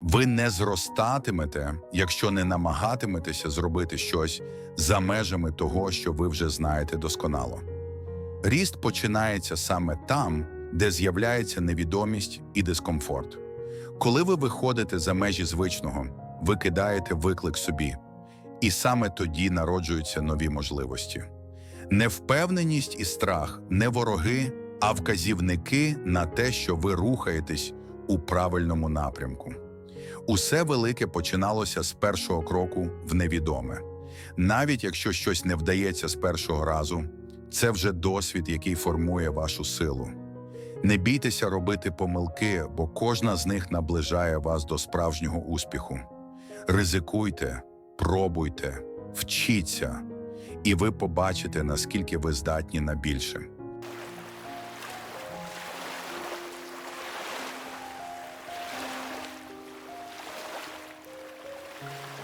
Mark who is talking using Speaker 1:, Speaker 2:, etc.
Speaker 1: Ви не зростатимете, якщо не намагатиметеся зробити щось за межами того, що ви вже знаєте досконало. Ріст починається саме там, де з'являється невідомість і дискомфорт. Коли ви виходите за межі звичного, ви кидаєте виклик собі, і саме тоді народжуються нові можливості. Невпевненість і страх не вороги, а вказівники на те, що ви рухаєтесь у правильному напрямку. Усе велике починалося з першого кроку в невідоме. Навіть якщо щось не вдається з першого разу, це вже досвід, який формує вашу силу. Не бійтеся робити помилки, бо кожна з них наближає вас до справжнього успіху. Ризикуйте, пробуйте, вчіться, і ви побачите, наскільки ви здатні на більше. Thank you.